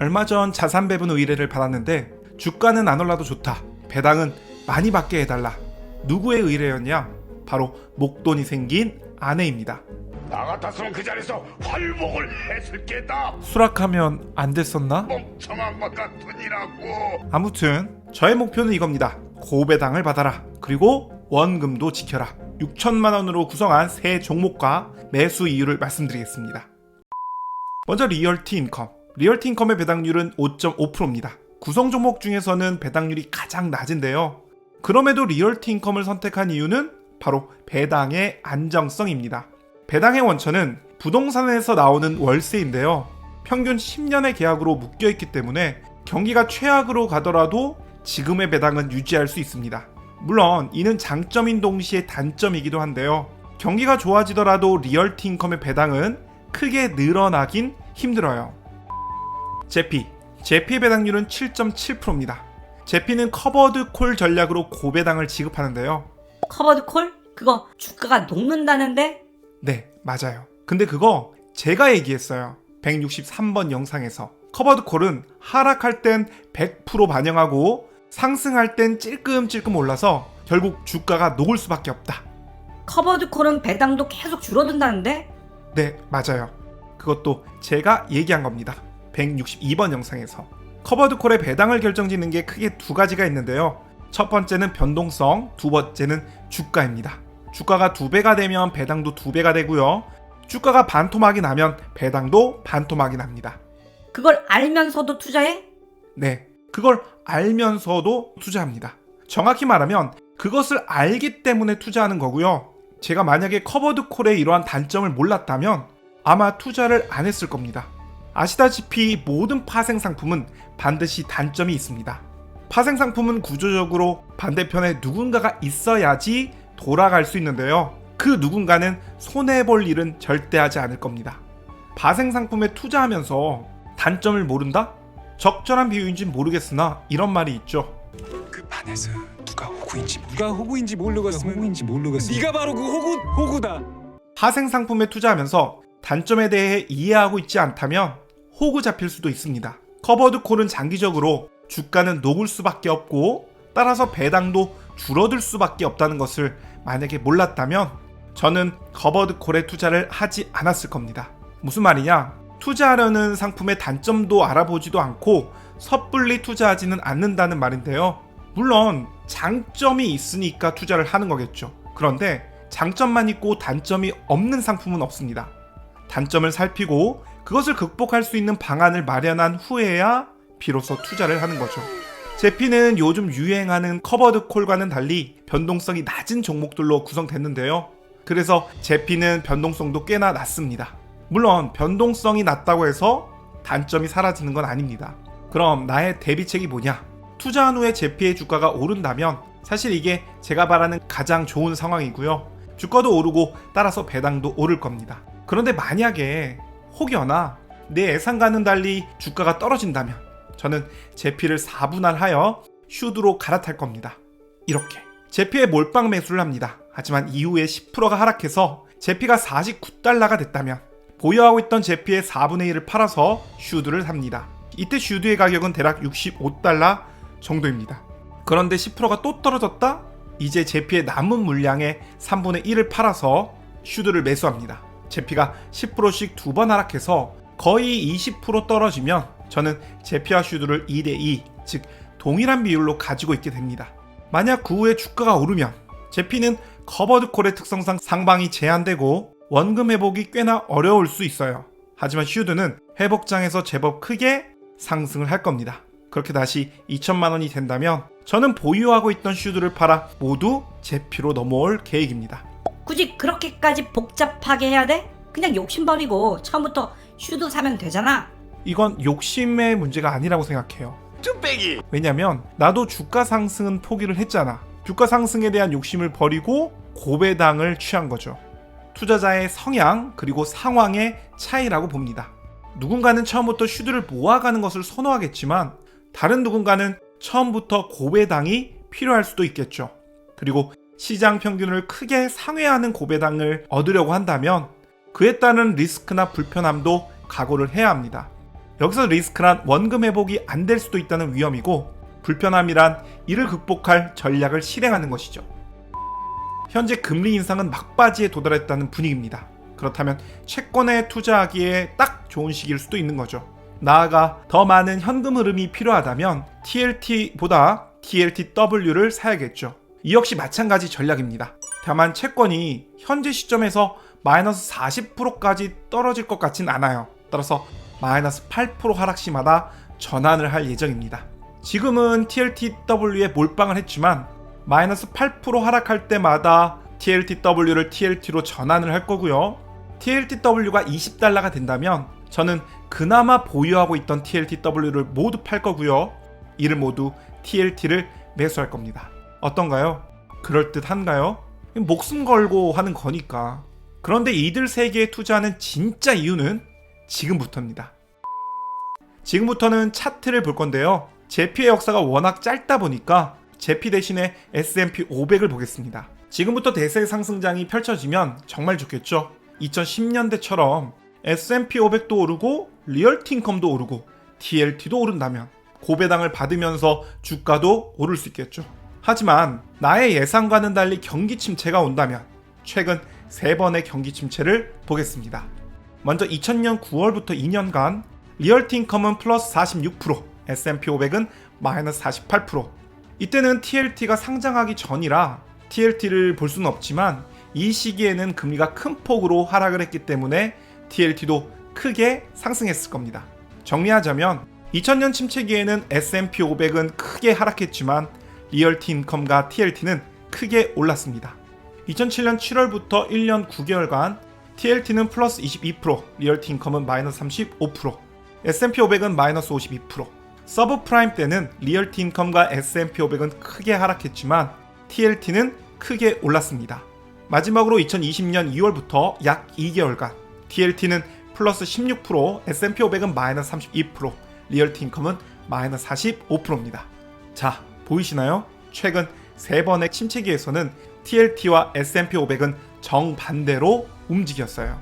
얼마 전 자산 배분 의뢰를 받았는데 주가는 안 올라도 좋다. 배당은 많이 받게 해달라. 누구의 의뢰였냐? 바로 목돈이 생긴 아내입니다. 나 같았으면 그 자리에서 활복을 했을 게다. 수락하면 안 됐었나? 멍청한 것 같으니라고. 아무튼 저의 목표는 이겁니다. 고배당을 받아라. 그리고 원금도 지켜라. 6천만 원으로 구성한 세 종목과 매수 이유를 말씀드리겠습니다. 먼저 리얼티 인컴. 리얼티 인컴의 배당률은 5.5%입니다. 구성 종목 중에서는 배당률이 가장 낮은데요. 그럼에도 리얼티 인컴을 선택한 이유는 바로 배당의 안정성입니다. 배당의 원천은 부동산에서 나오는 월세인데요. 평균 10년의 계약으로 묶여 있기 때문에 경기가 최악으로 가더라도 지금의 배당은 유지할 수 있습니다. 물론 이는 장점인 동시에 단점이기도 한데요. 경기가 좋아지더라도 리얼티 인컴의 배당은 크게 늘어나긴 힘들어요. 제피. 제피 배당률은 7.7%입니다. 제피는 커버드 콜 전략으로 고배당을 지급하는데요. 커버드 콜? 그거 주가가 녹는다는데? 네, 맞아요. 근데 그거 제가 얘기했어요. 163번 영상에서. 커버드 콜은 하락할 땐 100% 반영하고 상승할 땐 찔끔찔끔 올라서 결국 주가가 녹을 수밖에 없다. 커버드 콜은 배당도 계속 줄어든다는데? 네, 맞아요. 그것도 제가 얘기한 겁니다. 162번 영상에서. 커버드 콜의 배당을 결정짓는 게 크게 두 가지가 있는데요. 첫 번째는 변동성, 두 번째는 주가입니다. 주가가 두 배가 되면 배당도 두 배가 되고요. 주가가 반토막이 나면 배당도 반토막이 납니다. 그걸 알면서도 투자해? 네, 그걸 알면서도 투자합니다. 정확히 말하면 그것을 알기 때문에 투자하는 거고요. 제가 만약에 커버드 콜의 이러한 단점을 몰랐다면 아마 투자를 안 했을 겁니다. 아시다시피 모든 파생 상품은 반드시 단점이 있습니다. 파생 상품은 구조적으로 반대편에 누군가가 있어야지 돌아갈 수 있는데요. 그 누군가는 손해볼 일은 절대 하지 않을 겁니다. 파생 상품에 투자하면서 단점을 모른다? 적절한 비유인진 모르겠으나 이런 말이 있죠. 그 판에서 누가 호구인지 누가 호구인지 모르겠으면 호구인지 모르겠으면 네가 바로 그 호구 호구다. 파생 상품에 투자하면서 단점에 대해 이해하고 있지 않다면 호구 잡힐 수도 있습니다. 커버드 콜은 장기적으로 주가는 녹을 수밖에 없고 따라서 배당도 줄어들 수밖에 없다는 것을 만약에 몰랐다면 저는 커버드 콜에 투자를 하지 않았을 겁니다. 무슨 말이냐? 투자하려는 상품의 단점도 알아보지도 않고 섣불리 투자하지는 않는다는 말인데요. 물론 장점이 있으니까 투자를 하는 거겠죠. 그런데 장점만 있고 단점이 없는 상품은 없습니다. 단점을 살피고 그것을 극복할 수 있는 방안을 마련한 후에야 비로소 투자를 하는 거죠. 제피는 요즘 유행하는 커버드 콜과는 달리 변동성이 낮은 종목들로 구성됐는데요. 그래서 제피는 변동성도 꽤나 낮습니다. 물론 변동성이 낮다고 해서 단점이 사라지는 건 아닙니다. 그럼 나의 대비책이 뭐냐? 투자한 후에 제피의 주가가 오른다면 사실 이게 제가 바라는 가장 좋은 상황이고요. 주가도 오르고 따라서 배당도 오를 겁니다. 그런데 만약에 혹여나 내 예상과는 달리 주가가 떨어진다면 저는 제피를 4분할하여 슈드로 갈아탈 겁니다. 이렇게 제피에 몰빵 매수를 합니다. 하지만 이후에 10%가 하락해서 제피가 49달러가 됐다면 보유하고 있던 제피의 4분의 1을 팔아서 슈드를 삽니다. 이때 슈드의 가격은 대략 65달러 정도입니다. 그런데 10%가 또 떨어졌다? 이제 제피의 남은 물량의 3분의 1을 팔아서 슈드를 매수합니다. 제피가 10%씩 두 번 하락해서 거의 20% 떨어지면 저는 제피와 슈드를 2대2, 즉 동일한 비율로 가지고 있게 됩니다. 만약 그 후에 주가가 오르면 제피는 커버드콜의 특성상 상방이 제한되고 원금 회복이 꽤나 어려울 수 있어요. 하지만 슈드는 회복장에서 제법 크게 상승을 할 겁니다. 그렇게 다시 2천만 원이 된다면 저는 보유하고 있던 슈드를 팔아 모두 제피로 넘어올 계획입니다. 굳이 그렇게까지 복잡하게 해야 돼? 그냥 욕심 버리고 처음부터 슈도 사면 되잖아. 이건 욕심의 문제가 아니라고 생각해요. 쭈빼기. 왜냐면 나도 주가 상승은 포기를 했잖아. 주가 상승에 대한 욕심을 버리고 고배당을 취한 거죠. 투자자의 성향 그리고 상황의 차이라고 봅니다. 누군가는 처음부터 슈드를 모아가는 것을 선호하겠지만 다른 누군가는 처음부터 고배당이 필요할 수도 있겠죠. 그리고 시장 평균을 크게 상회하는 고배당을 얻으려고 한다면 그에 따른 리스크나 불편함도 각오를 해야 합니다. 여기서 리스크란 원금 회복이 안 될 수도 있다는 위험이고 불편함이란 이를 극복할 전략을 실행하는 것이죠. 현재 금리 인상은 막바지에 도달했다는 분위기입니다. 그렇다면 채권에 투자하기에 딱 좋은 시기일 수도 있는 거죠. 나아가 더 많은 현금 흐름이 필요하다면 TLT보다 TLTW를 사야겠죠. 이 역시 마찬가지 전략입니다. 다만 채권이 현재 시점에서 마이너스 40%까지 떨어질 것 같진 않아요. 따라서 마이너스 8% 하락 시마다 전환을 할 예정입니다. 지금은 TLTW에 몰빵을 했지만 마이너스 8% 하락할 때마다 TLTW를 TLT로 전환을 할 거고요. TLTW가 20달러가 된다면 저는 그나마 보유하고 있던 TLTW를 모두 팔 거고요. 이를 모두 TLT를 매수할 겁니다. 어떤가요? 그럴듯한가요? 목숨 걸고 하는 거니까. 그런데 이들 세 개에 투자하는 진짜 이유는 지금부터입니다. 지금부터는 차트를 볼 건데요. 제피의 역사가 워낙 짧다 보니까 제피 대신에 S&P 500을 보겠습니다. 지금부터 대세 상승장이 펼쳐지면 정말 좋겠죠. 2010년대처럼 S&P 500도 오르고 리얼티 인컴도 오르고 TLT도 오른다면 고배당을 받으면서 주가도 오를 수 있겠죠. 하지만 나의 예상과는 달리 경기 침체가 온다면 최근 세 번의 경기 침체를 보겠습니다. 먼저 2000년 9월부터 2년간 리얼티 인컴은 플러스 46%, S&P 500은 마이너스 48%. 이때는 TLT가 상장하기 전이라 TLT를 볼 수는 없지만 이 시기에는 금리가 큰 폭으로 하락을 했기 때문에 TLT도 크게 상승했을 겁니다. 정리하자면 2000년 침체기에는 S&P 500은 크게 하락했지만 리얼티 인컴과 TLT는 크게 올랐습니다. 2007년 7월부터 1년 9개월간 TLT는 플러스 22%, 리얼티 인컴은 마이너스 35%, S&P 500은 마이너스 52%. 서브 프라임 때는 리얼티 인컴과 S&P 500은 크게 하락했지만 TLT는 크게 올랐습니다. 마지막으로 2020년 2월부터 약 2개월간 TLT는 플러스 16%, S&P 500은 마이너스 32%, 리얼티 인컴은 마이너스 45%입니다. 자, 보이시나요? 최근 세 번의 침체기에서는 TLT와 S&P 500은 정반대로 움직였어요.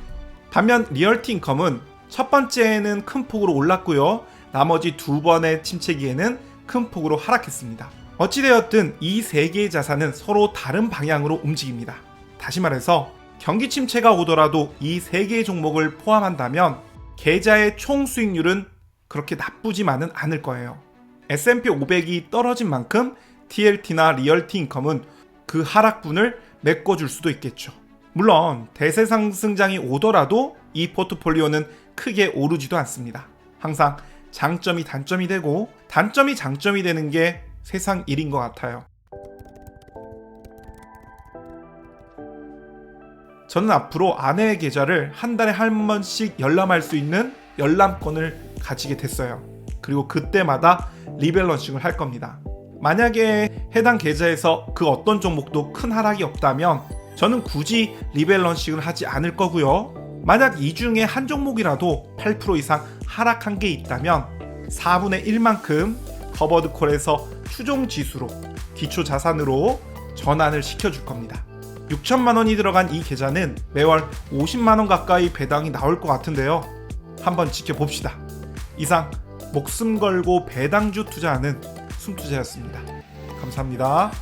반면 리얼티 인컴은 첫 번째에는 큰 폭으로 올랐고요. 나머지 두 번의 침체기에는 큰 폭으로 하락했습니다. 어찌되었든 이 세 개의 자산은 서로 다른 방향으로 움직입니다. 다시 말해서 경기 침체가 오더라도 이 세 개의 종목을 포함한다면 계좌의 총 수익률은 그렇게 나쁘지만은 않을 거예요. S&P 500이 떨어진 만큼 TLT나 리얼티 인컴은 그 하락분을 메꿔줄 수도 있겠죠. 물론 대세 상승장이 오더라도 이 포트폴리오는 크게 오르지도 않습니다. 항상 장점이 단점이 되고 단점이 장점이 되는 게 세상 일인 것 같아요. 저는 앞으로 아내의 계좌를 한 달에 한 번씩 열람할 수 있는 열람권을 가지게 됐어요. 그리고 그때마다 리밸런싱을 할 겁니다. 만약에 해당 계좌에서 그 어떤 종목도 큰 하락이 없다면 저는 굳이 리밸런싱을 하지 않을 거고요. 만약 이 중에 한 종목이라도 8% 이상 하락한 게 있다면 4분의 1만큼 커버드 콜에서 추종 지수로 기초 자산으로 전환을 시켜줄 겁니다. 6천만 원이 들어간 이 계좌는 매월 50만 원 가까이 배당이 나올 것 같은데요. 한번 지켜봅시다. 이상 목숨 걸고 배당주 투자하는 숨투자였습니다. 감사합니다.